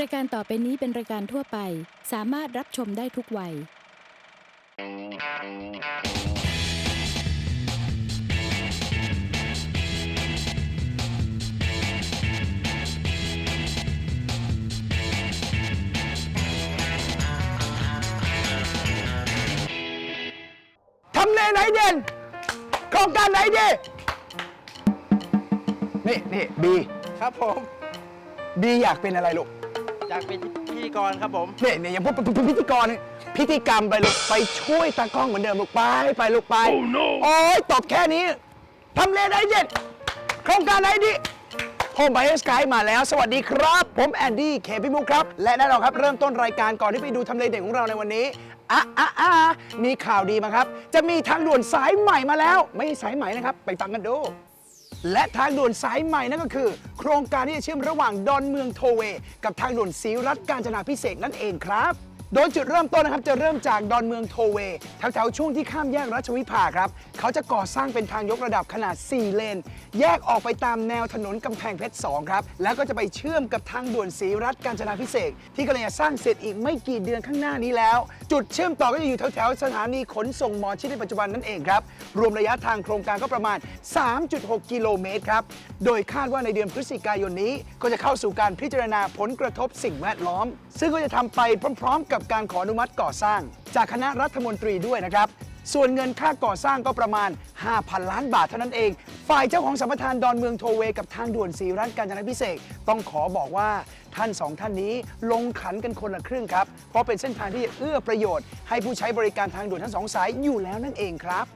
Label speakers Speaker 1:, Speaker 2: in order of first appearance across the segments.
Speaker 1: รายการต่อไปนี้เป็นรายการทั่วไป สามารถรับชมได้ทุกวัย
Speaker 2: ทำเลไหนเด่นโครงการไหนดี นี่นี่บี
Speaker 3: ครับผม
Speaker 2: บีอยากเป็นอะไรลูก
Speaker 3: อยากเป็นพิธีกรครับผม
Speaker 2: นี่นี่อย่าพูดเป็นพิธีกรนี่พิธีกรรมไปลูกไปช่วยตากล้องเหมือนเดิมลูกไปไปลูกไปโอ้ยตอบแค่นี้ทำเลไหนเด่นโครงการไหนดีโฮมไบเอสกายมาแล้ว สวัสดีครับ ผมแอนดี้เคพิมุกครับ และแน่นอนครับ เริ่มต้นรายการก่อนที่ไปดูทำเลเด่นของเราในวันนี้อะอะอะมีข่าวดีมาครับ จะมีทางด่วนสายใหม่มาแล้ว ไม่ใช่สายใหม่นะครับ ไปฟังกันดู และทางด่วนสายใหม่นั่นก็คือ โครงการที่จะเชื่อมระหว่างดอนเมืองโทเวย์กับทางด่วนศรีรัตน์กาญจนาพิเศษกนั่นเองครับ โดยจุดเริ่มต้นนะครับจะเริ่มจากดอนเมืองโทเวแถวๆช่วงที่ข้ามแยกรัชวิภาครับ เขาจะก่อสร้างเป็นทางยกระดับขนาด 4 เลน แยกออกไปตามแนวถนนกำแพงเพชร 2 ครับ แล้วก็จะไปเชื่อมกับทางด่วนศรีรัตน์กาญจนาพิเศษกที่กำลังจะสร้างเสร็จอีกไม่กี่เดือนข้างหน้านี้แล้ว จุดเชื่อมต่อก็จะอยู่แถวๆสถานีขนส่งหมอชิดในปัจจุบันนั่นเองครับรวมระยะทางโครงการก็ประมาณ 3.6 กิโลเมตรครับโดยคาดว่าในเดือนพฤศจิกายนนี้ ก็จะเข้าสู่การพิจารณาผลกระทบสิ่งแวดล้อม ซึ่งก็จะทำไปพร้อมๆกับการขออนุมัติก่อสร้าง จากคณะรัฐมนตรีด้วยนะครับ ส่วนเงินค่าก่อสร้างก็ประมาณ 5,000 ล้านบาทเท่านั้นเอง ฝ่ายเจ้าของสัมปทานดอนเมืองโทเวกับทางด่วนสีรัตน์การจนาพิเศษต้องขอบอกว่าท่านสองท่านนี้ลงขันกันคนละครึ่งครับ เพราะเป็นเส้นทางที่เอื้อประโยชน์ให้ผู้ใช้บริการทางด่วนทั้งสองสายอยู่แล้วนั่นเองครับ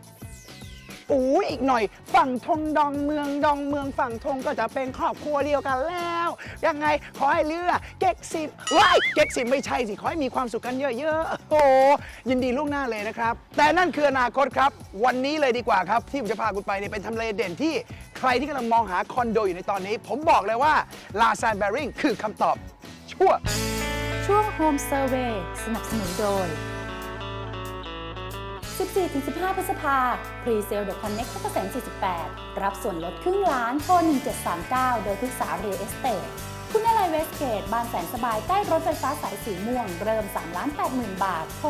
Speaker 2: อ้อีกหน่อย ฝั่งทงดองเมืองดองเมืองฝั่งทงก็จะเป็นครอบครัวเดียวกันแล้ว ยังไงขอให้เลือกเก็กสิบว้ายเก็กสิบไม่ใช่สิ ขอให้มีความสุขกันเยอะๆโอ้ยินดีล่วงหน้าเลยนะครับ แต่นั่นคืออนาคตครับ วันนี้เลยดีกว่าครับ ที่ผมจะพาคุณไปเนี่ยเป็นทำเลเด่นที่ใครที่กำลังมองหาคอนโดอยู่ในตอนนี้ ผมบอกเลยว่าลาซานแบริงคือคำตอบชั่ว
Speaker 4: ช่วง Home Survey สนับสนุนโดย 14-15 พฤษภาพรีเซลเดอะคอนเน็กต์เกษม48 รับส่วนลดครึ่งล้านโทร1739 โดยปรึกษาเรียเอสเตทคุณอะไรเวสเกต บานแสนสบายใกล้รถไฟฟ้าสายสีม่วง เริ่ม3ล้าน80,000บาท โทร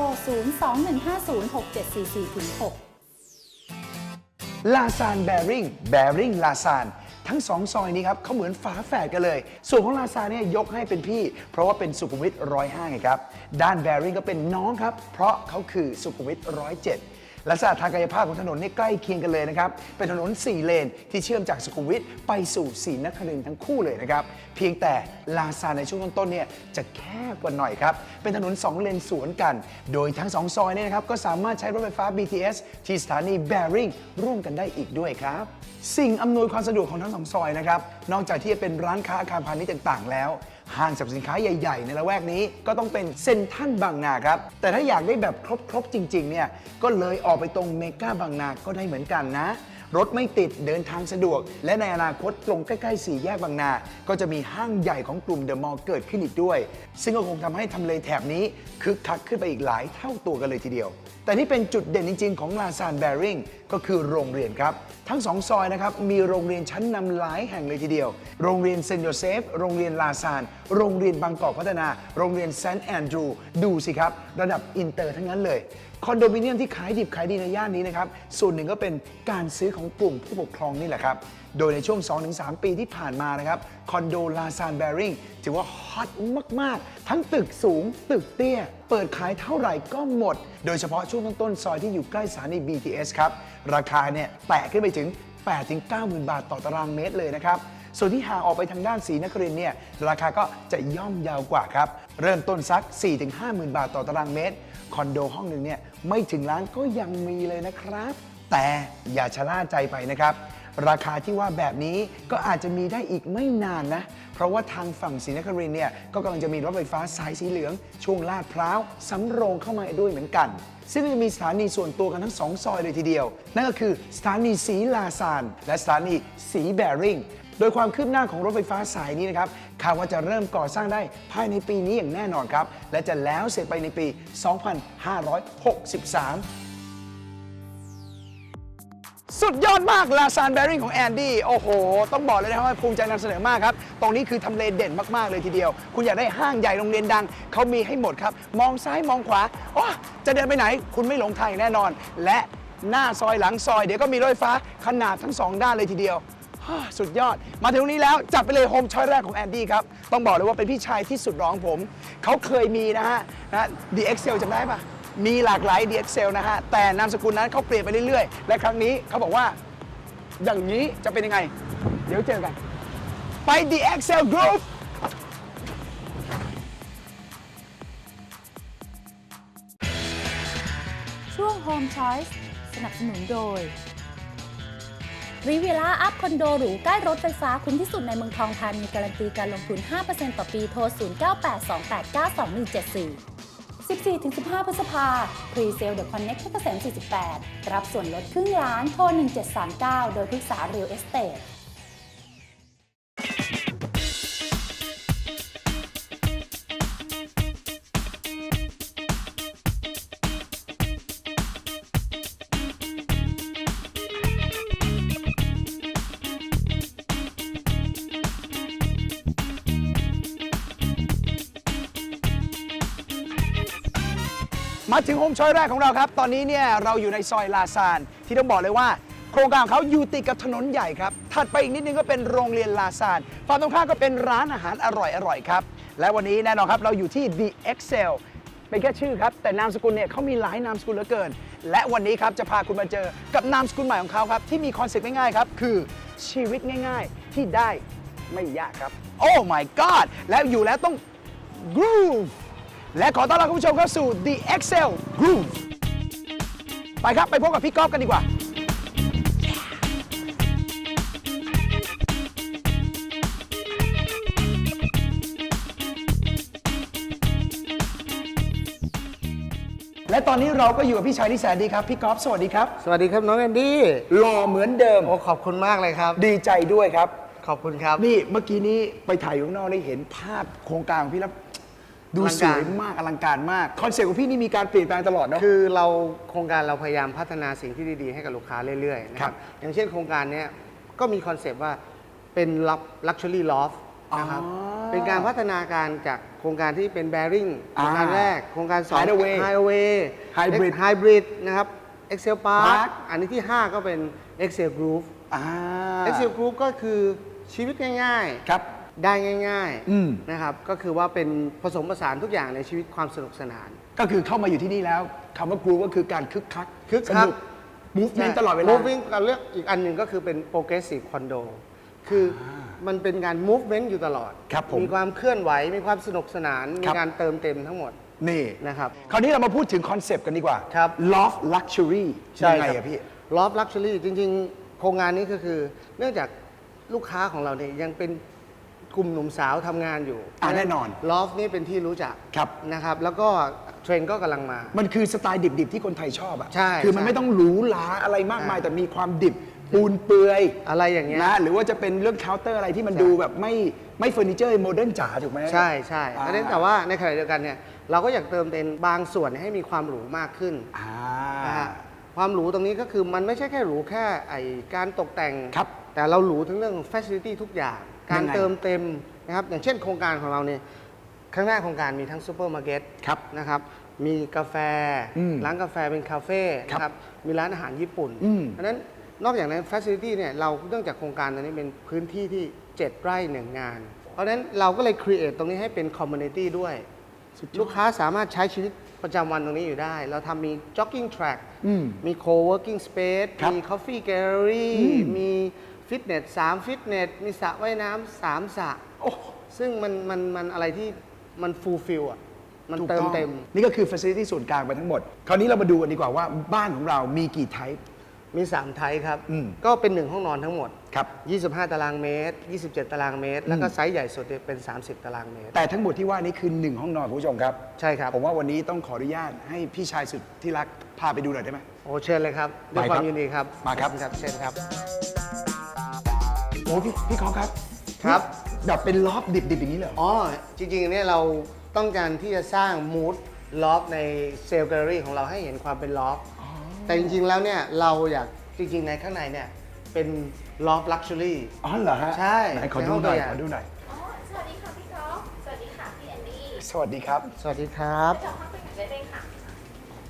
Speaker 4: 021506744-6
Speaker 2: ลาซานแบริงแบริงลาซาน ทั้งสองซอยนี้ครับเขาเหมือนฝาแฝดกันเลย ส่วนของลาซาเนี่ยยกให้เป็นพี่ เพราะว่าเป็นสุขุมวิทร้อยห้าไงครับ ด้านแบริ่งก็เป็นน้องครับ เพราะเขาคือสุขุมวิทร้อยเจ็ด ลักษณะทางกายภาพของถนนนี่ใกล้เคียงกันเลยนะครับ เป็นถนน 4 เลนที่เชื่อมจากสุขุมวิทไปสู่ศรีนครินทร์ทั้งคู่เลยนะครับ เพียงแต่ลาซานในช่วงต้นๆเนี่ยจะแคบกว่าหน่อยครับ เป็นถนน 2 เลนสวนกัน โดยทั้ง 2 ซอยเนี่ยนะครับก็สามารถใช้รถไฟฟ้า BTS ที่สถานีแบริงร่วมกันได้อีกด้วยครับ สิ่งอำนวยความสะดวกของทั้งสองซอยนะครับ นอกจากที่จะเป็นร้านค้าอาคารพาณิชย์ต่างๆแล้ว ห้างสรรพสินค้าใหญ่ ๆ ในละแวกนี้ก็ต้องเป็นเซ็นทรัลบางนาครับ แต่ถ้าอยากได้แบบครบ ๆ จริง ๆ เนี่ย ก็เลยออกไปตรงเมกาบางนาก็ได้เหมือนกันนะ รถไม่ติดเดินทางสะดวก และในอนาคตตรงใกล้ๆสี่แยกบางนา ก็จะมีห้างใหญ่ของกลุ่มเดอะมอลล์เกิดขึ้นอีกด้วย ซึ่งก็คงทำให้ทำเลแถบนี้คึกคักขึ้นไปอีกหลายเท่าตัวกันเลยทีเดียว แต่ที่เป็นจุดเด่นจริง ๆ ของลาซานแบริงก็คือโรงเรียนครับ ทั้งสองซอยนะครับมีโรงเรียนชั้นนำหลายแห่งเลยทีเดียว โรงเรียนเซนต์โยเซฟโรงเรียนลาซาน โรงเรียนบางกอกพัฒนา โรงเรียนแซนต์แอนดรูว์ดูสิครับ ระดับอินเตอร์ทั้งนั้นเลย คอนโดมิเนียมที่ขายดิบขายดีในย่านนี้นะครับ ส่วนหนึ่งก็เป็นการซื้อของกลุ่มผู้ปกครองนี่แหละครับ โดยในช่วง 2-3 ปีที่ผ่านมานะครับ คอนโดลาซานแบริงถือว่าฮอตมาก ๆ ทั้งตึกสูง ตึกเตี้ย เปิดขายเท่าไหร่ก็หมด โดยเฉพาะช่วงต้นๆซอยที่อยู่ใกล้สถานี BTS ครับ ราคาเนี่ยแตะขึ้นไปถึง 8-90,000บาทต่อตารางเมตรเลยนะครับ ส่วนที่ห่างออกไปทางด้านศรีนครินเนี่ยราคาก็จะย่อมยาวกว่าครับ เริ่มต้นสัก 4-50,000 บาทต่อตารางเมตร คอนโดห้องหนึ่งเนี่ยไม่ถึงล้านก็ยังมีเลยนะครับ แต่อย่าชะล่าใจไปนะครับ ราคาที่ว่าแบบนี้ก็อาจจะมีได้อีกไม่นานนะ เพราะว่าทางฝั่งศรีนครินเนี่ยก็กำลังจะมีรถไฟฟ้าสายสีเหลือง ช่วงลาดพร้าวสำโรงเข้ามาด้วยเหมือนกัน ซึ่งจะมีสถานีส่วนตัวกันทั้งสองซอยเลยทีเดียว นั่นก็คือสถานีสีลาซาน และสถานีสีแบริ่ง โดยความคืบหน้าของรถไฟฟ้าสายนี้นะครับคาดว่าจะเริ่มก่อสร้างได้ภายในปีนี้อย่างแน่นอนครับ และจะแล้วเสร็จไปในปี 2563สุดยอดมากลาซานแบริ่งของแอนดี้โอ้โห ต้องบอกเลยนะครับว่าภูมิใจนำเสนอมากครับ ตรงนี้คือทำเลเด่นมาก ๆ เลยทีเดียว คุณอยากได้ห้างใหญ่โรงเรียนดัง เขามีให้หมดครับ มองซ้ายมองขวาอ๋อจะเดินไปไหน คุณไม่หลงทางแน่นอน และหน้าซอยหลังซอยเดี๋ยวก็มีรถไฟฟ้าขนาดทั้งสองด้านเลยทีเดียว สุดยอด มาถึงตรงนี้แล้ว จัดไปเลยโฮมชอยแรกของแอนดี้ครับ ต้องบอกเลยว่าเป็นพี่ชายที่สุดร้องผม เขาเคยมีนะฮะนะ The Excel จำได้ปะมีหลากหลาย The Excel นะฮะ แต่นามสกุลนั้นเขาเปลี่ยนไปเรื่อยๆ และครั้งนี้เขาบอกว่า อย่างนี้จะเป็นยังไง เดี๋ยวเจอกัน ไป The Excel Group
Speaker 4: ช่วง Home Choice สนับสนุนโดย รีวิล่าอัพคอนโดหรูใกล้รถไฟฟ้าคุ้มที่สุดในเมืองทองธานีการันตีการลงทุน 5%ต่อปีโทร 0982892174 14-15 พฤษภาพรีเซลเดอะคอนเน็กต์เกษม48 รับส่วนลดครึ่งล้าน โทร 1739 โดยปรึกษาเรียลเอสเตท
Speaker 2: มาถึงโฮมชอยแรกของเราครับ ตอนนี้เนี่ยเราอยู่ในซอยลาซาน ที่ต้องบอกเลยว่า โครงการของเขาอยู่ติดกับถนนใหญ่ครับ ถัดไปอีกนิดนึงก็เป็นโรงเรียนลาซานฝั่งตรงข้ามก็เป็นร้านอาหารอร่อยๆครับ และวันนี้แน่นอนครับเราอยู่ที่ The Excel เป็นแค่ชื่อครับ แต่นามสกุลเนี่ยเขามีหลายนามสกุลเหลือเกิน และวันนี้ครับจะพาคุณมาเจอกับนามสกุลใหม่ของเขาครับที่มีคอนเซ็ปต์ง่ายๆครับคือชีวิตง่าย ๆ ที่ได้ไม่ยากครับ โอ้ my god แล้วอยู่แล้วต้อง groove และขอต้อนรับคุณผู้ชมเข้าสู่ The Excel Groove ไปครับไปพบกับพี่ก๊อฟกันดีกว่า และตอนนี้เราก็อยู่กับพี่ชายที่แสนดีครับ พี่ก๊อฟสวัสดีครับ
Speaker 5: สวัสดีครับน้องแอนดี้
Speaker 2: หล่อเหมือนเดิม
Speaker 5: โอ้ขอบคุณมากเลยครับ
Speaker 2: ดีใจด้วยครับ
Speaker 5: ขอบคุณครับ
Speaker 2: นี่เมื่อกี้นี้ไปถ่ายอยู่ข้างนอกได้เห็นภาพโครงการของพี่แล้ว ดู
Speaker 5: อลัง
Speaker 2: ส
Speaker 5: การ
Speaker 2: วยมากอลังการมากคอนเซ็ปต์ของพี่นี่มีการเปลี่ยนแปลงตลอดเนาะ
Speaker 5: คือเราโครงการเราพยายามพัฒนาสิ่งที่ดีๆ ให้กับลูกค้าเรื่อยๆนะค
Speaker 2: ครั
Speaker 5: รับบอย่างเช่นโครงการเนี้ยก็มีคอนเซปต์ว่าเป็นลักชัวรี่ลอฟนะครับ
Speaker 2: อ๋อ
Speaker 5: เป็นการพัฒนาการจากโครงการที่เป็นแบริ่งโครงการ
Speaker 2: อ่า
Speaker 5: แรก โครงการสอง
Speaker 2: Hideaway
Speaker 5: Hideaway
Speaker 2: Hybrid
Speaker 5: Hybrid นะครับ Excel Park
Speaker 2: Park
Speaker 5: อันนี้ที่ 5 ก็เป็น Excel Groove
Speaker 2: อ่า
Speaker 5: Excel Groove ก็คือชีวิตง่ายๆ
Speaker 2: ครับ
Speaker 5: ได้ง่าย
Speaker 2: อืม
Speaker 5: นะครับก็คือว่าเป็นผสมผสานทุกอย่างในชีวิตความสนุกสนาน
Speaker 2: ก็คือเข้ามาอยู่ที่นี่แล้วคำว่ากรูก็คือการคึกคัก
Speaker 5: คึกคัก
Speaker 2: สนุ movement ตลอดเวลา
Speaker 5: moving กับเรื่องอีกอันหนึ่งก็คือเป็น progressive condo คืออมันเป็นการ movement อยู่ตลอด
Speaker 2: ครับผม
Speaker 5: มีความเคลื่อนไหว มีความสนุกสนาน มี
Speaker 2: ครับ
Speaker 5: การเติมเต็มทั้งหมด
Speaker 2: นี่
Speaker 5: นะครับ
Speaker 2: คราวนี้เรามาพูดถึงคอนเซปต์กันดีกว่า
Speaker 5: ครับ
Speaker 2: loft luxury ยังไงอะพี่
Speaker 5: ลอฟลักชัวรี่จริง ๆ โครงงานนี้ก็คือ เนื่องจากลูกค้าของเราเนี่ยยังเป็น กลุ่มหนุ่มสาวทำงานอยู่
Speaker 2: อ่าแน่นอน
Speaker 5: ลอฟนี่เป็นที่รู้จัก
Speaker 2: ครับ
Speaker 5: นะครับ แล้วก็เทรนด์ก็กำลังมา
Speaker 2: มันคือสไตล์ดิบๆที่คนไทยชอบอะ
Speaker 5: ใช่
Speaker 2: คือมัน
Speaker 5: ใช่
Speaker 2: ไม่ต้องหรูหราอะไรมากมาย
Speaker 5: อ่า
Speaker 2: แต่มีความดิบปูนเปือย
Speaker 5: อะไรอย่างเงี้ย
Speaker 2: นะหรือว่าจะเป็นเรื่องเคาน์เตอร์อะไรที่มัน
Speaker 5: ใช่
Speaker 2: ดูแบบไม่ไม่เฟอร์นิเจอร์โมเดิร์นจ๋าถูกไหม
Speaker 5: ใช่ใช่
Speaker 2: อ่า
Speaker 5: อันนี้แต่ว่าในขณะเดียวกันเนี่ย เราก็อยากเติมเต็มบางส่วนให้มีความหรูมากขึ้น
Speaker 2: อ่า
Speaker 5: นะฮะความหรูตรงนี้ก็คือมันไม่ใช่แค่หรูแค่ไอการตกแต่ง
Speaker 2: ครับ
Speaker 5: แต่เราหรูทั้งเรื่อง facility ทุกอย่าง การ
Speaker 2: ยังไง
Speaker 5: เติมเต็มนะครับอย่างเช่นโครงการของเราเนี่ยข้างหน้าโครงการมีทั้งซูเปอร์มาร์เก็ต
Speaker 2: ครับ
Speaker 5: นะครับมีกาแฟ
Speaker 2: อืม
Speaker 5: ร้านกาแฟเป็นคาเฟ่
Speaker 2: ครับ
Speaker 5: นะครับมีร้านอาหารญี่ปุ่น
Speaker 2: อืม
Speaker 5: เพราะฉะนั้นนอกจากนั้น facility เนี่ยเราเนื่องจากโครงการตัวนี้เป็นพื้นที่ที่ 7 ไร่หนึ่งงาน เพราะฉะนั้นเราก็เลย create ตรงนี้ให้เป็น community ด้วย ลูกค้าสามารถใช้ชีวิตประจำวันตรงนี้อยู่ได้ เราทำมี jogging track
Speaker 2: อืม
Speaker 5: มี co-working space
Speaker 2: ครับ
Speaker 5: มี coffee gallery
Speaker 2: อืม
Speaker 5: มี ฟิตเนสสามฟิตเนสมีสระว่ายน้ำสามสระ
Speaker 2: โอ้
Speaker 5: ซึ่งมันมันมันอะไรที่มัน fulfill อะ มัน
Speaker 2: ถูก
Speaker 5: เติม
Speaker 2: ต้อง
Speaker 5: เต็ม
Speaker 2: นี่ก็คือ facility ส่วนกลางไปทั้งหมด คราวนี้เรามาดูกันดีกว่าว่าบ้านของเรามีกี่ type
Speaker 5: มี3ไทป์ครับ
Speaker 2: อืม
Speaker 5: ก็เป็น1ห้องนอนทั้งหมด
Speaker 2: ครับ
Speaker 5: 25 ตารางเมตร 27 ตารางเมตร แล้วก็ไซส์ใหญ่สุดเนี่ยเป็น 30 ตารางเมตร
Speaker 2: แต่ทั้งหมดที่ว่านี้คือ1ห้องนอนคุณผู้ชมครับ
Speaker 5: ใช่ครับ
Speaker 2: ผมว่าวันนี้ต้องขออนุญาตให้พี่ชายสุดที่รักพาไปดูหน่อยได้ไหม
Speaker 5: โอ้เชิญเลยครับ ด้วย
Speaker 2: ไป
Speaker 5: ค
Speaker 2: ครับ
Speaker 5: วามยินดีครับ
Speaker 2: มาครับ
Speaker 5: ขอณเชิญครับ
Speaker 2: โอ้พี่พี่คอครับ
Speaker 5: ครับ
Speaker 2: แบบเป็นล็อบดิบๆอย่างนี้เลยเหรอ
Speaker 5: อ๋อ จริงๆเนี่ยเราต้องการที่จะสร้างมูดล็อบในเซลล์แกลเลอรี่ของเราให้เห็นความเป็นล็อบแต่จริงๆแล้วเนี่ยเราอยากจริงๆในข้างในเนี่ยเป็นลอฟลักชัวรี่
Speaker 2: อ๋อเหรอฮะ
Speaker 5: ใช่
Speaker 2: ไหนขอดู
Speaker 5: ในห้อง
Speaker 2: หน่อย
Speaker 5: ตัวอย่าง
Speaker 2: ขอดูหน่อย
Speaker 6: อ๋อ สวัสดีค่ะพี่ก๊อฟสวัสดีค่ะพี่แอนดี้
Speaker 2: สวัสดีครับ
Speaker 5: สวัสดีครับ
Speaker 6: จองห้องไปอยู่ได้เลยค่ะ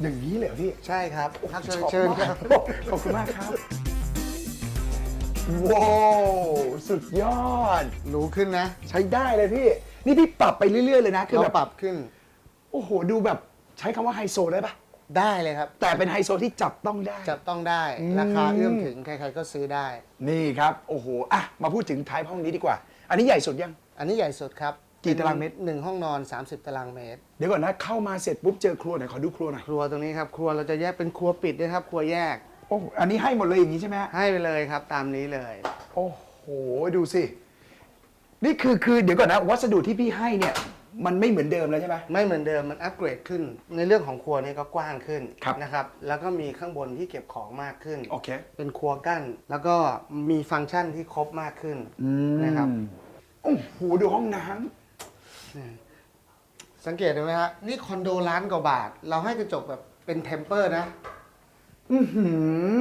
Speaker 2: อย่างนี้เลยเหรอพี่
Speaker 5: ใช่ครับครับเชิญ
Speaker 2: ชอบ
Speaker 5: เชิญ
Speaker 2: มาก
Speaker 5: ครับ
Speaker 2: ขอบคุณมากครับ ว้าวสุดยอด
Speaker 5: รู้ขึ้นนะ
Speaker 2: ใช้ได้เลยพี่ นี่พี่ปรับไปเรื่อยๆเลยนะ คือ
Speaker 5: เรา
Speaker 2: แบบ
Speaker 5: ปรับขึ้น
Speaker 2: โอ้โห ดูแบบใช้คำว่าไฮโซได้ปะ
Speaker 5: ได้เลยครับ
Speaker 2: แต่เป็นไฮโซที่จับต้องได้
Speaker 5: จับต้องได้
Speaker 2: อืม
Speaker 5: ราคาเอื้อมถึง ใครๆก็ซื้อได้
Speaker 2: นี่ครับ โอ้โห อะ มาพูดถึงท้ายห้องนี้ดีกว่า อันนี้ใหญ่สุดยัง
Speaker 5: อันนี้ใหญ่สุดครับ
Speaker 2: กี่ตารางเมตร
Speaker 5: หนึ่งห้องนอน 30 ตารางเมตร
Speaker 2: เดี๋ยวก่อนนะ เข้ามาเสร็จปุ๊บเจอครัวหน่อยขอดูครัวหน่อย
Speaker 5: ครัวตรงนี้ครับ ครัวเราจะแยกเป็นครัวปิดด้วยครับ ครัวแยก
Speaker 2: โอ้อันนี้ให้หมดเลยอย่างนี้ใช่ไหมฮะ
Speaker 5: ให้ไปเลยครับตามนี้เลย
Speaker 2: โอ้โหดูสิ นี่คือคือเดี๋ยวก่อนนะ วัสดุที่พี่ให้เนี่ย มันไม่เหมือนเดิมแล้วใช่ไหม
Speaker 5: ไม่เหมือนเดิมมันอัปเกรดขึ้น ในเรื่องของครัวนี่ก็กว้างขึ้น
Speaker 2: ครับ
Speaker 5: นะครับ แล้วก็มีข้างบนที่เก็บของมากขึ้น
Speaker 2: โอเค
Speaker 5: เป็นครัวกั้น แล้วก็มีฟังก์ชันที่ครบมากขึ้นนะครับ
Speaker 2: โอ้โหดูห้องน้ำ
Speaker 5: สังเกตดูไหมฮะนี่คอนโดล้านกว่าบาท เราให้กระจกแบบเป็นเทมเปอร์นะ
Speaker 2: อื้อหื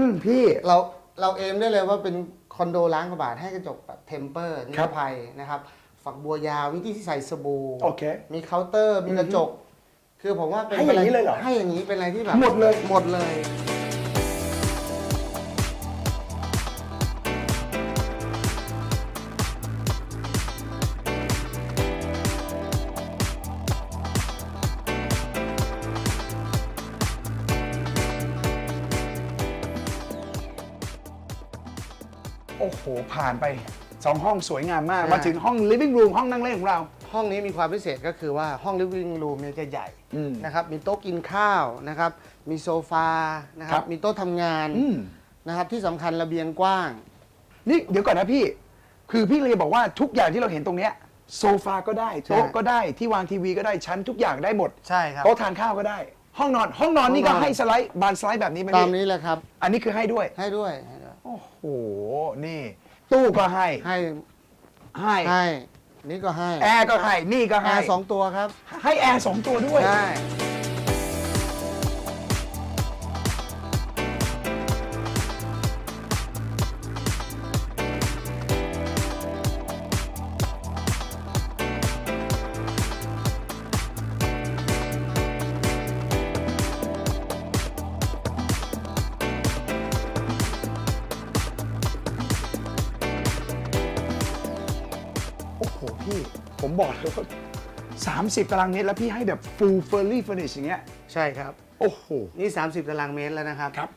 Speaker 2: อพี่
Speaker 5: เราเราเอมได้เลยว่าเป็นคอนโดล้านกว่าบาทให้กระจกแบบเทมเปอร์นิ
Speaker 2: ครั
Speaker 5: ร
Speaker 2: บ
Speaker 5: ภัยนะครับ ฝักบัวยาววิธีที่ใส่สบู่
Speaker 2: โอเค
Speaker 5: มีเคาน์เตอร์มีกระจก คือผมว่าเป็น
Speaker 2: ให้อย่างนี้เลยเหรอ
Speaker 5: ให้อย่างนี้เป็นอะไรที่แบบ
Speaker 2: หมดเลย
Speaker 5: หมดเลย
Speaker 2: ผ่านไปสองห้องสวยงามมาก
Speaker 5: ใช่
Speaker 2: มาถึงห้อง living room ห้องนั่งเล่นของเรา
Speaker 5: ห้องนี้มีความพิเศษก็คือว่าห้อง living room เนี่ยจะใหญ่
Speaker 2: อืม
Speaker 5: นะครับ มีโต๊ะกินข้าวนะครับ มีโซฟานะค
Speaker 2: ครั
Speaker 5: รับ
Speaker 2: บ
Speaker 5: มีโต๊ะทำงาน
Speaker 2: อืม
Speaker 5: นะครับที่สำคัญระเบียงกว้าง
Speaker 2: นี่เดี๋ยวก่อนนะพี่ คือพี่เลยบอกว่าทุกอย่างที่เราเห็นตรงเนี้ยโซฟาก็ได้ โต๊ะก็ได้ที่วางทีวีก็ได้ชั้นทุกอย่างได้หมด
Speaker 5: ใช่ครับ
Speaker 2: โต๊ะทานข้าวก็ได้ ห้องนอน ห้องนอนนี่ก็
Speaker 5: ห้องนอน
Speaker 2: ให้สไลด์บานสไลด์แบบนี้ไหม
Speaker 5: ตาม
Speaker 2: พี่
Speaker 5: นี้เลยครับ
Speaker 2: อันนี้คือให้ด้วย
Speaker 5: ให้ด้วยให้ด้วย
Speaker 2: โอ้โห นี่ ตู้ก็ให้
Speaker 5: ให้
Speaker 2: ให้
Speaker 5: ให้นี่ก็ให้
Speaker 2: แอร์ก็ให้ นี่ก็
Speaker 5: แอ
Speaker 2: ให้
Speaker 5: ร์สองตัวครับ
Speaker 2: ให้แอร์สองตัวด้วย
Speaker 5: ใช่
Speaker 2: พี่ผมบอกเลยว่า30 ตารางเมตรแล้วพี่ให้แบบ full fully furnished อย่างเงี้ย
Speaker 5: ใช่ครับ
Speaker 2: โอ้โห
Speaker 5: นี่ 30 ตารางเมตรแล้วนะครับ
Speaker 2: ครับ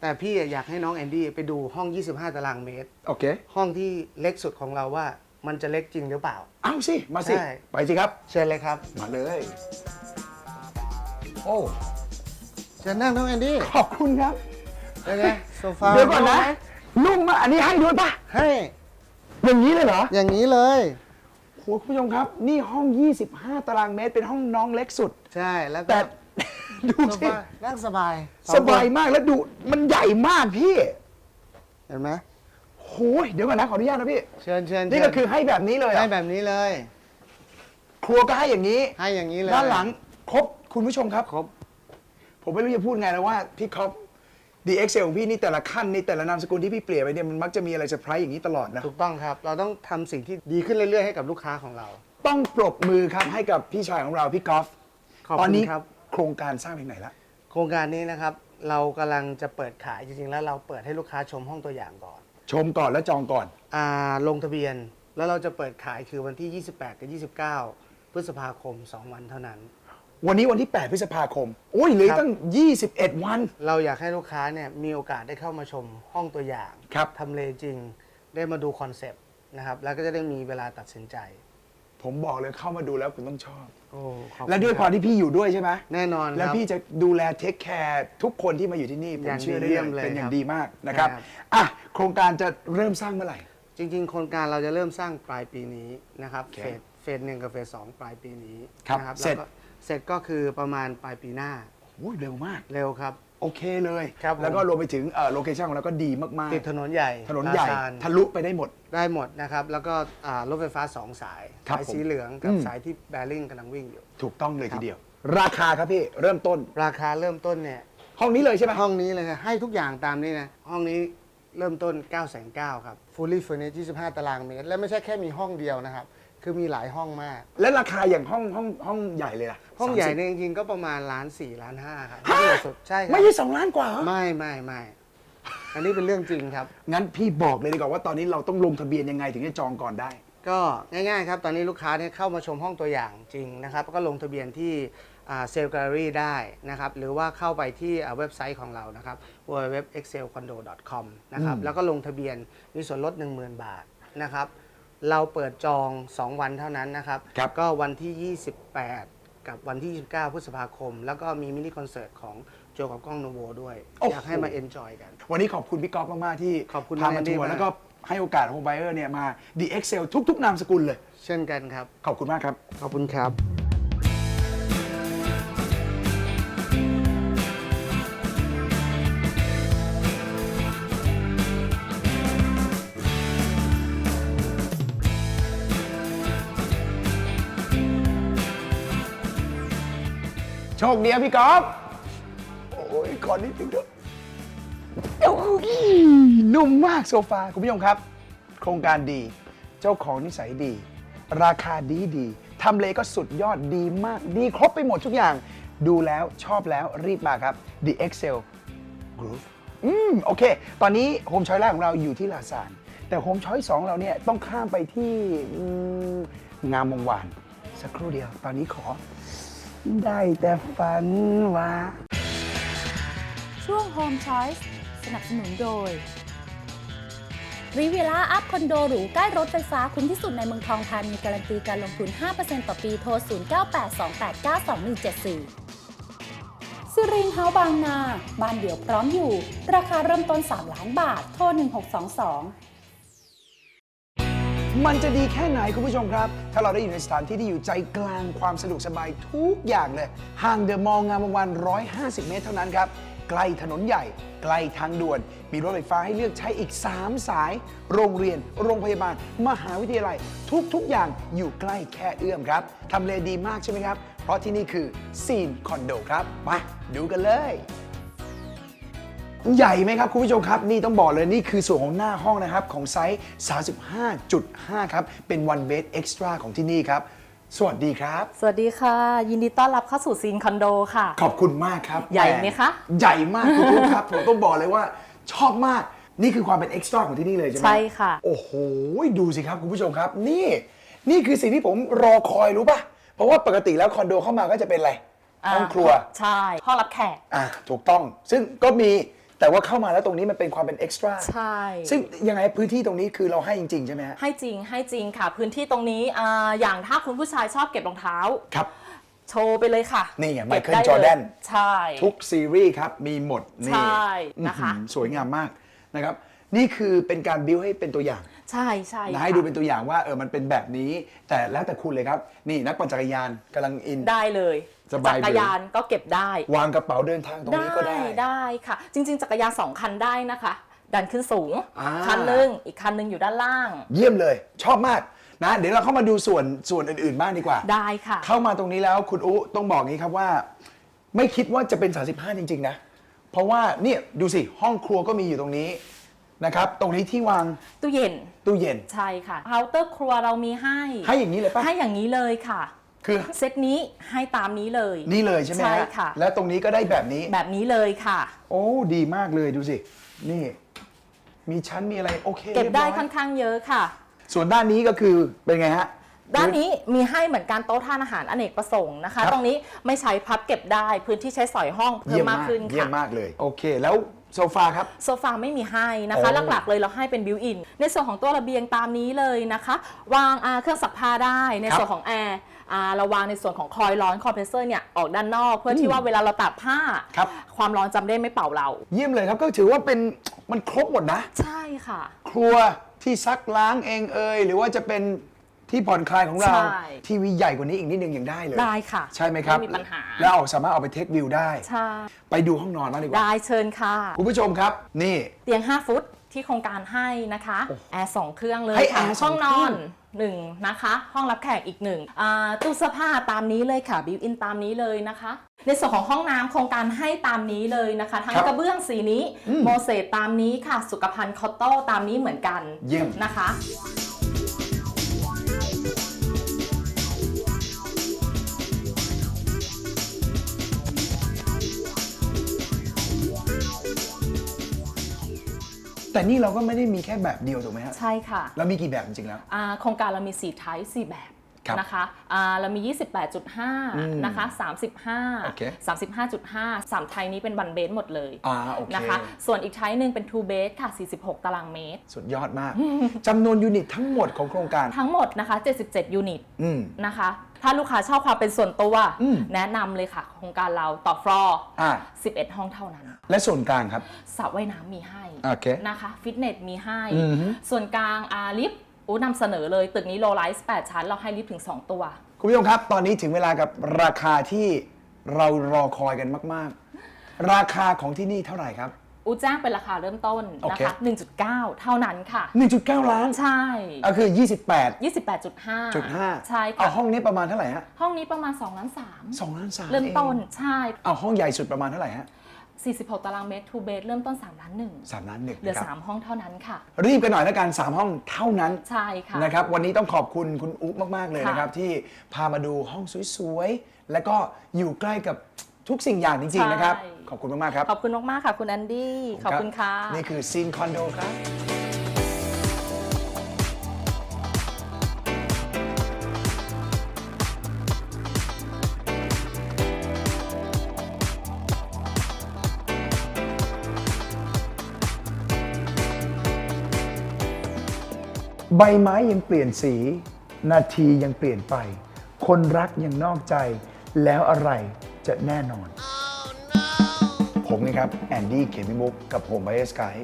Speaker 5: แต่พี่อยากให้น้องแอนดี้ไปดูห้อง 25 ตารางเมตร
Speaker 2: โอเค
Speaker 5: ห้องที่เล็กสุดของเราว่ามันจะเล็กจริงหรือเปล่า
Speaker 2: เอาสิ มาสิ
Speaker 5: ใช่
Speaker 2: ไปสิครับ
Speaker 5: เชิญเลยครับ
Speaker 2: มาเลย โอ้
Speaker 5: เชิญนั่งน้องแอนดี้
Speaker 2: ขอบคุณครับ
Speaker 5: เป็นไงโซฟา
Speaker 2: เดี๋ยวก่อนนะ
Speaker 5: ไหม
Speaker 2: นุ่มมากอันนี้ให้ด้วยปะ
Speaker 5: ให้
Speaker 2: อย่างนี้เลยเหรอ
Speaker 5: อย่างนี้เลย
Speaker 2: โหคุณผู้ชมครับ นี่ห้อง 25 ตารางเมตรเป็นห้องน้องเล็กสุด
Speaker 5: ใช่แล้วก็
Speaker 2: แต่ ดู
Speaker 5: โซ
Speaker 2: สิ
Speaker 5: ฟานั่งสบาย
Speaker 2: สบายมากแล้วดูมันใหญ่มากพี่
Speaker 5: เห็นไหม
Speaker 2: โหยเดี๋ยวก่อนนะขออนุญาตนะพี่
Speaker 5: เชิญเชิญ
Speaker 2: นี่ก็คือให้แบบนี้เลยเหรอ
Speaker 5: ให้แบบนี้เลย
Speaker 2: ครัวก็ให้อย่างนี้
Speaker 5: ให้อย่างนี้เลย
Speaker 2: ด้านหลังครบคุณผู้ชมครับ
Speaker 5: ครบ
Speaker 2: ผมไม่รู้จะพูดไงแล้วว่าพี่ครอป ดีเอ็กเซลของพี่นี่แต่ละขั้นนี่แต่ละนามสกุลที่พี่เปลี่ยนไปเนี่ยมันมักจะมีอะไรเซอร์ไพรส์อย่างนี้ตลอดนะ
Speaker 5: ถูกต้องครับ เราต้องทำสิ่งที่ดีขึ้นเรื่อยๆให้กับลูกค้าของเรา
Speaker 2: ต้องปรบมือครับให้กับพี่ชายของเราพี่กอล์ฟ
Speaker 5: ขอบ
Speaker 2: ตอน
Speaker 5: คุณ
Speaker 2: นี้
Speaker 5: ครับ
Speaker 2: โครงการสร้างถึงไหนละ
Speaker 5: โครงการนี้นะครับ เรากำลังจะเปิดขายจริงๆ แล้วเราเปิดให้ลูกค้าชมห้องตัวอย่างก่อน
Speaker 2: ชมก่อนแล้วจองก่อน
Speaker 5: อ่าลงทะเบียนแล้วเราจะเปิดขายคือวันที่ 28 กับ 29 พฤษภาคม 2 วันเท่านั้น
Speaker 2: วันนี้วันที่ 8 พฤษภาคม โอ้ยเหลืออก
Speaker 5: ครับ
Speaker 2: ตั้ง 21 วัน
Speaker 5: เราอยากให้ลูกค้าเนี่ยมีโอกาสได้เข้ามาชมห้องตัวอย่าง
Speaker 2: ครับ
Speaker 5: ทำเลจริง ได้มาดูคอนเซปต์นะครับ แล้วก็จะได้มีเวลาตัดสินใจ
Speaker 2: ผมบอกเลยเข้ามาดูแล้วคุณต้องชอบ
Speaker 5: โอ้ขอบคุณ
Speaker 2: และด้วยความ
Speaker 5: รับ
Speaker 2: ที่พี่อยู่ด้วยใช่ไหม
Speaker 5: แน่นอน
Speaker 2: แล้ว
Speaker 5: ครับ
Speaker 2: พี่จะดูแลเทคแคร์ทุกคนที่มาอยู่ที่นี่ผ
Speaker 5: อ
Speaker 2: ม
Speaker 5: ย่าง
Speaker 2: เชื่อได้
Speaker 5: ดีเยี่
Speaker 2: เลย
Speaker 5: ยมเลย
Speaker 2: เป็นอย่า
Speaker 5: ครั
Speaker 2: ง
Speaker 5: บ
Speaker 2: ดีมากนะครับ
Speaker 5: ครับ
Speaker 2: อะโครงการจะเริ่มสร้างเมื่อไหร่
Speaker 5: จริงๆ โครงการเราจะเริ่มสร้างปลายปีนี้นะครับ
Speaker 2: โอเค
Speaker 5: เฟสเฟสหนึ่งกับเฟสสองปลายปีนี้
Speaker 2: ครับ
Speaker 5: นะ
Speaker 2: เสร็จ
Speaker 5: แล้วก็เสร็จ ก็คือประมาณปลายปีหน้า
Speaker 2: โอ้ยเร็วมาก
Speaker 5: เร็วครับ
Speaker 2: โอเคเลย
Speaker 5: ครับผม
Speaker 2: แล้วก็รวมไปถึงโลเคชั่นของเราก็ดีมาก
Speaker 5: ติดถนนใหญ่
Speaker 2: ๆ ถนนใหญ่
Speaker 5: ลาซาน
Speaker 2: ทะลุไปได้หมด
Speaker 5: ได้หมดนะครับ แล้วก็อ่ารถไฟฟ้า2สาย
Speaker 2: ครับ
Speaker 5: สาย
Speaker 2: ผม
Speaker 5: สีเหลืองกับ
Speaker 2: อืม
Speaker 5: สายที่แบริ่งกำลังวิ่งอยู่
Speaker 2: ถูกต้องเลยทีเดียว ราคาครับพี่เริ่มต้น
Speaker 5: ราคาเริ่มต้นเนี่ย
Speaker 2: ห้องนี้เลยใช่ไหม
Speaker 5: ห้องนี้เลยครับให้ทุกอย่างตามนี้นะห้องนี้เริ่มต้น 9 9 0 0 0ครับ fully furnished 25 ตารางเมตร และไม่ใช่แค่มีห้องเดียวนะครับ คือมีหลายห้องมาก
Speaker 2: และราคาอย่างห้องห้องห้องใหญ่เลยล่ะ
Speaker 5: ห้องใหญ่
Speaker 2: 30
Speaker 5: เนี่ยจริงๆก็ประมาณล้านสี่ล้านห้าครับ
Speaker 2: ฮะ
Speaker 5: ที่ใหญ่สุดใช่ครับ
Speaker 2: ไม่ใช่สองล้านกว่าเหรอ
Speaker 5: ไม่ไม่ไม่อันนี้เป็นเรื่องจริงครับ
Speaker 2: งั้นพี่บอกเลยดีกว่าว่าตอนนี้เราต้องลงทะเบียนยังไงถึงจะจองก่อนได้
Speaker 5: ก็ง่ายๆครับตอนนี้ลูกค้าเนี่ยเข้ามาชมห้องตัวอย่างจริงนะครับก็ลงทะเบียนที่เซลล์แกลเลอรี่ได้นะครับ หรือว่าเข้าไปที่อ่าเว็บไซต์ของเรานะครับ www.excelcondo.com นะครับ
Speaker 2: อืม
Speaker 5: แล้วก็ลงทะเบียนมีส่วนลด 10,000 บาทนะครับ เราเปิดจอง 2 วันเท่านั้นนะครับ
Speaker 2: ครับ
Speaker 5: ก็วันที่ 28 กับวันที่ 29 พฤษภาคม แล้วก็มีมินิคอนเสิร์ตของโจกับกล้องโนโวด้วยอยากให้มาเอนจอยกัน
Speaker 2: วันนี้ขอบคุณพี่ก๊อฟมาก ๆ ที่
Speaker 5: ขอบคุณ
Speaker 2: พามา
Speaker 5: แม่
Speaker 2: ทัวร์
Speaker 5: มาก
Speaker 2: แล้วก็ให้โอกาสโฮมไบเออร์เนี่ยมาดีเอ็กเซลทุก ๆ นามสกุลเลย
Speaker 5: เช่นกันครับ
Speaker 2: ขอบคุณมากครับ
Speaker 5: ขอบคุณครับ
Speaker 2: โชคดีครับพี่ก๊อฟโอ้ยก่อนนิดนึงเถอะโอ้ยนุ่มมากโซฟาคุณผู้ชมครับ โครงการดี เจ้าของนิสัยดี ราคาดีดีทำเลก็สุดยอดดีมาก ดีครบไปหมดทุกอย่าง ดูแล้วชอบแล้วรีบมาครับ The Excel Group อืมโอเค ตอนนี้โฮมช้อยแรกของเราอยู่ที่ลาซาน แต่โฮมช้อยสองเราเนี่ยต้องข้ามไปที่อืมงามวงวาน สักครู่เดียว ตอนนี้ขอ ได้แต่ฝันว่า
Speaker 4: ช่วง Home Choice สนับสนุนโดยรีวิล่าอัพคอนโดหรูใกล้รถไฟฟ้าคุ้มที่สุดในเมืองทองธานีการันตีการลงทุน 5%ต่อปีโทร 0982892174ซิรินเฮาบางนา บ้านเดี่ยวพร้อมอยู่ ราคาเริ่มต้น 3 ล้านบาท โทร 1622
Speaker 2: มันจะดีแค่ไหนคุณผู้ชมครับ ถ้าเราได้อยู่ในสถานที่ที่อยู่ใจกลางความสะดวกสบายทุกอย่างเลย ห่างเดอะมอลล์งามวงวาน 150 เมตรเท่านั้นครับ ใกล้ถนนใหญ่ ใกล้ทางด่วน มีรถไฟฟ้าให้เลือกใช้อีก 3 สาย โรงเรียน โรงพยาบาล มหาวิทยาลัย ทุกๆ อย่างอยู่ใกล้แค่เอื้อมครับทำเลดีมากใช่ไหมครับ เพราะที่นี่คือซีนคอนโดครับไปดูกันเลย ใหญ่ไหมครับคุณผู้ชมครับ นี่ต้องบอกเลยนี่คือส่วนของหน้าห้องนะครับ ของไซส์ 35.5 ครับ เป็น one bed extra ของที่นี่ครับ สวัสดีครับ
Speaker 7: สวัสดีค่ะ ยินดีต้อนรับเข้าสู่ซีนคอนโดค่ะ
Speaker 2: ขอบคุณมากครับ
Speaker 7: ใหญ่ไหมคะ
Speaker 2: ใหญ่มากคุณผู้ชมครับ ผมต้องบอกเลยว่าชอบมากนี่คือความเป็น extra ของที่นี่เลยใช่ไหม
Speaker 7: ใช่ค่ะ
Speaker 2: โอ้โห ดูสิครับคุณผู้ชมครับ นี่ นี่คือสิ่งที่ผมรอคอยรู้ป่ะ เพราะว่าปกติแล้วคอนโดเข้ามาก็จะเป็นอะไรห้องครัว
Speaker 7: ใช่ ห้องรับแขก
Speaker 2: อะถูกต้อง ซึ่งก็มี แต่ว่าเข้ามาแล้วตรงนี้มันเป็นความเป็นเอ็กซ์ตร้า
Speaker 7: ใช่
Speaker 2: ซึ่งยังไงพื้นที่ตรงนี้คือเราให้จริง ๆ ใช่ไหมฮะ
Speaker 7: ให้จริงให้จริงค่ะ พื้นที่ตรงนี้อ่าอย่างถ้าคุณผู้ชายชอบเก็บรองเท้า
Speaker 2: ครับ
Speaker 7: โชว์ไปเลยค่ะ
Speaker 2: นี่ไง
Speaker 7: ก็บ
Speaker 2: Michael
Speaker 7: ได้เลย
Speaker 2: Jordan
Speaker 7: ใช่
Speaker 2: ทุกซีรีส์ครับ มีหมดนี่
Speaker 7: ใช่นะคะ
Speaker 2: อื้อหือสวยงามมากนะครับ นี่คือเป็นการบิวให้เป็นตัวอย่าง
Speaker 7: ใช่ใช่
Speaker 2: นะ
Speaker 7: ค่ะ
Speaker 2: ให้ดูเป็นตัวอย่างว่าเออมันเป็นแบบนี้ แต่แล้วแต่คุณเลยครับ นี่นักปั่นจักรยานกำลังอิน
Speaker 7: ได้เลย
Speaker 2: สบาย
Speaker 7: จักรยานก็เก็บได้
Speaker 2: วางกระเป๋าเดินทางตรงนี้ก็ได้
Speaker 7: ได้ค่ะ จริง ๆ จักรยานสองคันได้นะคะ ดันขึ้นสูง
Speaker 2: อ่า
Speaker 7: คันหนึ่งอีกคันหนึ่งอยู่ด้านล่าง
Speaker 2: เยี่ยมเลยชอบมากนะเดี๋ยวเราเข้ามาดูส่วนส่วนอื่นๆบ้างดีกว่า
Speaker 7: ได้ค่ะ
Speaker 2: เข้ามาตรงนี้แล้วคุณอุต้องบอกงี้ครับว่า ไม่คิดว่าจะเป็น 35 จริง ๆ นะ เพราะว่าเนี่ยดูสิห้องครัวก็มีอยู่ตรงนี้ นะครับ ตรงนี้ที่วาง
Speaker 7: ตู้เย็น
Speaker 2: ตู้เย็น
Speaker 7: ใช่ค่ะเคาน์เตอร์ครัวเรามีให้
Speaker 2: ให้อย่างนี้เลยปะ
Speaker 7: ให้อย่างนี้เลยค่ะ
Speaker 2: คือ
Speaker 7: เซตนี้ให้ตามนี้เลย
Speaker 2: นี่เลยใช่ไหมฮ
Speaker 7: ใช่ค่ะ
Speaker 2: แล้วตรงนี้ก็ได้แบบนี้
Speaker 7: แบบนี้เลยค่ะ
Speaker 2: โอ้ดีมากเลยดูสิ นี่ มีชั้นมีอะไรโอเค
Speaker 7: เก็บได้
Speaker 2: รียร้ย
Speaker 7: ค่อนข้างเยอะค่ะ
Speaker 2: ส่วนด้านนี้ก็คือเป็นไงฮะ
Speaker 7: ด้านนี้มีให้เหมือนการโต๊ะทานอาหารอเนกประสงค์นะคะ
Speaker 2: ครับ
Speaker 7: ตรงนี้ไม่ใช้พับเก็บได้พื้นที่ใช้สอยห้องเพิ่
Speaker 2: เยี่
Speaker 7: ม
Speaker 2: ยม
Speaker 7: มาก
Speaker 2: มาก
Speaker 7: ขึ้น
Speaker 2: เยี่ย
Speaker 7: ค่ะ
Speaker 2: มมากเลย โอเค แล้ว โซฟาครับ
Speaker 7: โซฟาไม่มีให้นะคะ
Speaker 2: โอ้
Speaker 7: หลักๆเลยเราให้เป็นบิวอิน ในส่วนของตัวระเบียงตามนี้เลยนะคะ วางอ่าเครื่องซักผ้าได้ใน
Speaker 2: ครับ
Speaker 7: ส่วนของแอร์อ่าเราวางในส่วนของคอยล์ร้อนคอมเพรสเซอร์เนี่ยออกด้านนอก เพื่อที่ว่าเวลาเราตากผ้า
Speaker 2: ครับ
Speaker 7: ความร้อนจำได้ไม่เป่าเรา
Speaker 2: เยี่ยมเลยครับก็ถือว่าเป็นมันครบหมดนะ
Speaker 7: ใช่ค่ะ
Speaker 2: ครัวที่ซักล้างเองเอ่ยหรือว่าจะเป็น ที่ผ่อนคลายของเรา
Speaker 7: ใช่
Speaker 2: ทีวีใหญ่กว่านี้อีกนิดนึงยังได้เลย
Speaker 7: ได้ค่ะ
Speaker 2: ใช่ไหมครับ
Speaker 7: ไม่มีปัญหา
Speaker 2: แล้วออกสามารถเอาไปเทควิวได้
Speaker 7: ใช่
Speaker 2: ไปดูห้องนอนบ้างดีกว่า
Speaker 7: ได้เชิญค่ะ
Speaker 2: คุณผู้ชมครับ นี่
Speaker 7: เตียง 5 ฟุตที่โครงการให้นะคะแอร์สองเครื่องเลย
Speaker 2: ให้
Speaker 7: ค่ะ
Speaker 2: แอร์ส
Speaker 7: ห้
Speaker 2: อ
Speaker 7: องง
Speaker 2: เคนรื่
Speaker 7: อ
Speaker 2: อง
Speaker 7: นหนึ่งนะคะ ห้องรับแขกอีกหนึ่งอ่าตู้เสื้อผ้าตามนี้เลยค่ะบิวอินตามนี้เลยนะคะ ในส่วนของห้องน้ำโครงการให้ตามนี้เลยนะคะ ทั้ง
Speaker 2: ครับ
Speaker 7: กระเบื้องสีนี้
Speaker 2: อืม
Speaker 7: โมเสสตามนี้ค่ะ สุขภัณฑ์คอตโต้ตามนี้เหมือนกัน
Speaker 2: เยี่ยม
Speaker 7: นะคะ
Speaker 2: แต่นี่เราก็ไม่ได้มีแค่แบบเดียวถูกไหมฮะ
Speaker 7: ใช่ค่ะ
Speaker 2: เรามีกี่แบบจริงๆแล้ว
Speaker 7: อ่าโครงการเรามี4 type 4แบบ
Speaker 2: ครับ
Speaker 7: นะคะอ่าเรามี
Speaker 2: อืม
Speaker 7: 28.5 นะคะ
Speaker 2: โอเค
Speaker 7: 35 35.5 3ไทยนี้เป็นบันเบสหมดเลย
Speaker 2: อ่าโอเค
Speaker 7: นะคะ ส่วนอีกไทยหนึ่งเป็น two base ค่ะ 46 ตารางเมตร
Speaker 2: สุดยอดมากจำนวนยูนิตทั้งหมดของโครงการ
Speaker 7: ทั้งหมดนะคะ 77 ยูนิต
Speaker 2: อืม
Speaker 7: นะคะ ถ้าลูกค้าชอบความเป็นส่วนตัว
Speaker 2: อืม
Speaker 7: แนะนำเลยค่ะ โครงการเราต่อฟลอร์
Speaker 2: อ่า
Speaker 7: 11 ห้องเท่านั้น
Speaker 2: และส่วนกลางครับ
Speaker 7: สระว่ายน้ำมีให้
Speaker 2: โอเค
Speaker 7: นะคะฟิตเนสมีให้
Speaker 2: อือฮึ
Speaker 7: ส่วนกลางอาลิฟต์อู้นำเสนอเลยตึกนี้โลไลส์8ชั้น เราให้ลิฟต์ถึง 2 ตัว
Speaker 2: คุณผู้ชมครับ ตอนนี้ถึงเวลากับราคาที่เรารอคอยกันมาก ๆ ราคาของที่นี่เท่าไหร่ครับ
Speaker 7: อูจ้างเป็นราคาเริ่มต้น
Speaker 2: โอ
Speaker 7: นะ
Speaker 2: เค
Speaker 7: คะ1.9 เท่านั้นค่ะ
Speaker 2: 1.9 ล้าน
Speaker 7: ใช่
Speaker 2: ก็คือ
Speaker 7: 28.5
Speaker 2: 28.5
Speaker 7: ใช่
Speaker 2: เอา
Speaker 7: ค่ะ
Speaker 2: ห้องนี้ประมาณเท่าไหร่ฮะ
Speaker 7: ห้องนี้ประมาณ2ล้าน3
Speaker 2: 2ล้าน3
Speaker 7: เริ่มต้นใช่
Speaker 2: เอาห้องใหญ่สุดประมาณเท่าไหร่ฮะ
Speaker 7: 46 ตารางเมตร2 bed เริ่มต้น 3 ล้าน1
Speaker 2: 3ล้านหนึ่ง
Speaker 7: เหลือ
Speaker 2: นะครับ
Speaker 7: 3 ห้องเท่านั้นค่ะ
Speaker 2: รีบกันหน่อยแล้วกัน3ห้องเท่านั้น
Speaker 7: ใช่ค่ะ
Speaker 2: นะครับวันนี้ต้องขอบคุณคุณอุ๊บมาก ๆ เลย
Speaker 7: ค่ะ
Speaker 2: นะครับที่พามาดูห้องสวยๆ แล้วก็อยู่ใกล้กับทุกสิ่งอย่างจริง ๆ นะครับขอบคุณมาก ๆ ครับ
Speaker 7: ขอบคุณมากๆค่ะ คุณแอนดี้ ขอบคุณค่ะ
Speaker 2: นี่คือซีนคอนโดครับ ใบไม้ยังเปลี่ยนสี นาทียังเปลี่ยนไป คนรักยังนอกใจ แล้วอะไรจะแน่นอน ผมนะครับแอนดี้เขมิมุกกับผมไบเอสกาย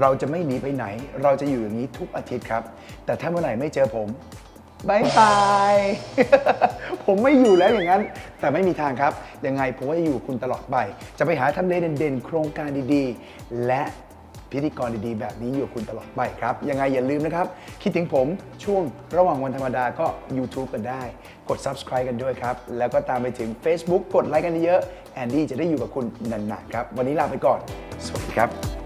Speaker 2: เราจะไม่หนีไปไหน เราจะอยู่อย่างนี้ทุกอาทิตย์ครับ แต่ถ้าเมื่อไหร่ไม่เจอผมบายบาย ผมไม่อยู่แล้วอย่างนั้น แต่ไม่มีทางครับ ยังไงผมก็จะอยู่คุณตลอดไป จะไปหาทำเลเด่นๆ โครงการดีๆ และ พิธีกรดีๆ แบบนี้อยู่คุณตลอดไปครับ ยังไงอย่าลืมนะครับ คิดถึงผมช่วงระหว่างวันธรรมดาก็ YouTube กันได้ กด subscribe กันด้วยครับ แล้วก็ตามไปถึง Facebook กดไลค์กันเยอะแอนดี้จะได้อยู่กับคุณนานๆครับ วันนี้ลาไปก่อน สวัสดีครับ